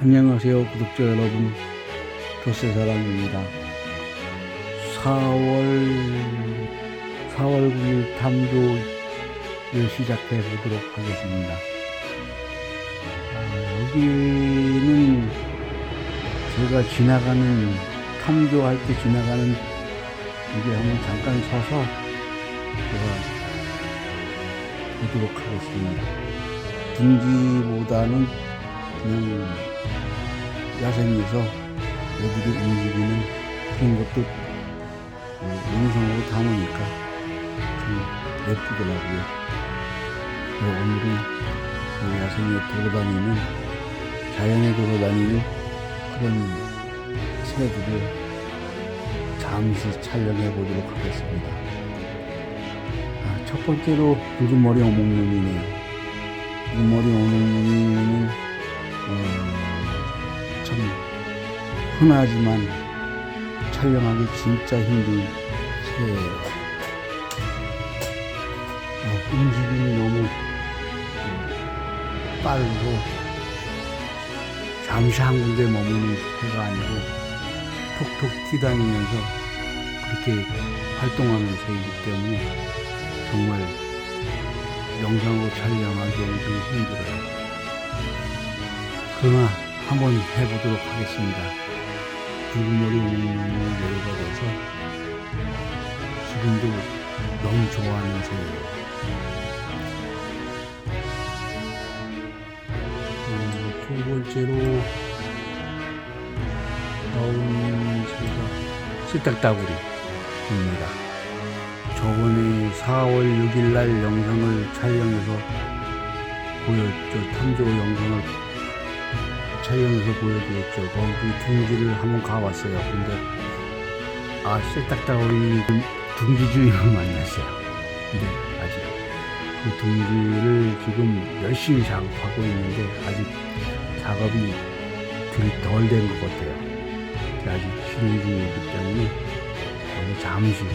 안녕하세요 구독자 여러분. 도세사랑입니다. 4월 4월 9일 탐조를 시작해 보도록 하겠습니다. 아, 여기는 제가 지나가는 탐조할 때 지나가는 여기 한번 잠깐 서서 제가 보도록 하겠습니다. 둥지보다는 그냥 야생에서 애들이 움직이는 그런 것도 어, 영상으로 담으니까 참 예쁘더라고요. 그래서 오늘은 그 야생에 돌아다니는 자연에 돌아다니는 그런 새들을 잠시 촬영해 보도록 하겠습니다. 아, 첫 번째로 붉은머리 어몽룡이네요. 붉은머리 어몽룡이는 어, 참 흔하지만 촬영하기 진짜 힘든 새예요. 어, 움직임이 너무 어, 빠르고 잠시 한 군데 머무는 새가 아니고 톡톡 튀다니면서 그렇게 활동하는 새이기 때문에 정말 영상으로 촬영하기에는 좀 힘들어요. 그러나 한번 해보도록 하겠습니다. 붉은 머리 옹룡을 내려가서 지금도 너무 좋아하는 새예요. 음, 두 번째로 나온 새가 씨딱따구리입니다. 저번에 4월 6일 날 영상을 촬영해서 보였죠. 탐조 영상을 촬영해서 보여드렸죠. 거기 둥지를 한번 가봤어요. 근데 아 쇠딱따구리 둥지 주인을 만났어요. 근데 아직 그 둥지를 지금 열심히 작업하고 있는데 아직 작업이 덜 된 것 같아요. 아직 진행 중이기 때문에 여기 잠시 자-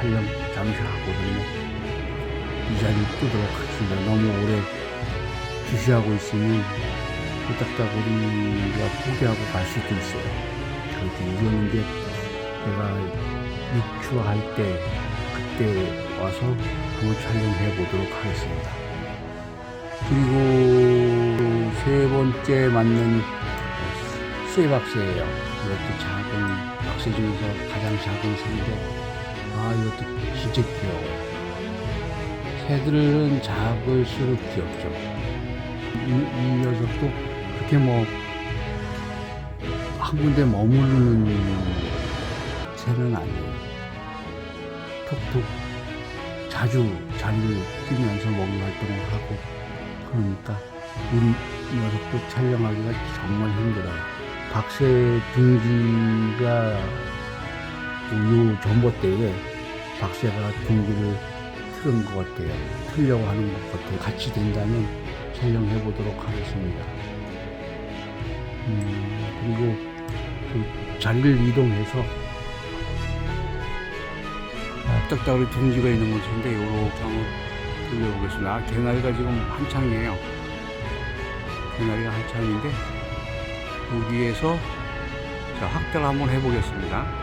촬영 잠시 하거든요. 이 자리 뜨도록 하겠습니다. 너무 오래 주시하고 있으면 후딱다구리가 포기하고 갈 수도 있어요. 그렇게 이러는데 내가 육추할 때 그때 와서 한번 촬영해 보도록 하겠습니다. 그리고 세 번째 맞는 쇠박새예요. 이것도 작은 박새 중에서 가장 작은 새인데 아 이것도 진짜 귀여워요. 새들은 작을수록 귀엽죠. 이, 이 녀석도 그렇게 뭐 한 군데 머무르는 새는 아니에요. 톡톡 자주 자리를 뛰면서 먹이 활동을 하고 그러니까 이 녀석도 촬영하기가 정말 힘들어요. 박새 둥지가 요 전봇대에 박새가 둥지를 틀은 것 같아요. 틀려고 하는 것 같아요. 같이 된다면 촬영해 보도록 하겠습니다. 음, 그리고 그 자리를 이동해서 아, 딱딱하게 둥지가 있는 곳인데 요렇게 한번 돌려보겠습니다. 아, 개나리가 지금 한창이에요. 개나리가 한창인데 여기에서 자, 확대를 한번 해보겠습니다.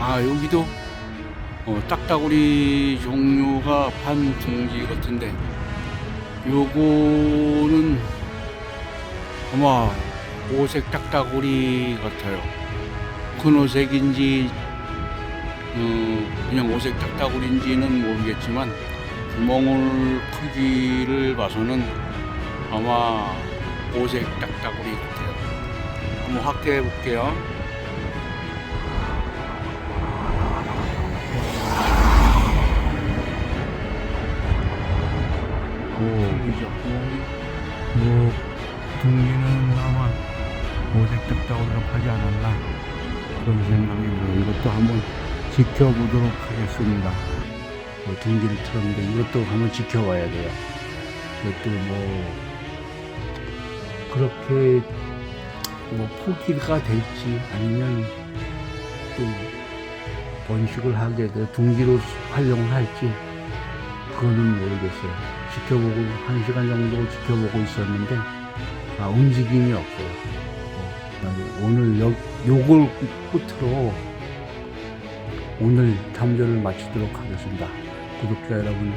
아 여기도 어, 딱따구리 종류가 반 둥지 같은데 요거는 아마 오색 딱따구리 같아요. 큰 오색인지 어, 그냥 오색 딱따구리인지는 모르겠지만 구멍을 크기를 봐서는 아마 오색 딱따구리 같아요. 한번 확대해 볼게요 뭐 둥지는 아마 오색 딱딱으로 하지 않았나 그런 생각이 들어요. 이것도 한번 지켜보도록 하겠습니다. 뭐 둥기를 틀었는데 이것도 한번 지켜봐야 돼요. 이것도 뭐 그렇게 뭐 포기가 될지 아니면 또 번식을 하게 돼 둥기로 활용을 할지 그거는 모르겠어요. 지켜보고 한 시간 정도 지켜보고 있었는데 아, 움직임이 없어요. 어, 오늘 요, 요걸 끝으로 오늘 탐조를 마치도록 하겠습니다. 구독자 여러분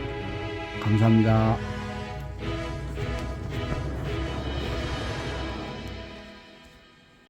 감사합니다.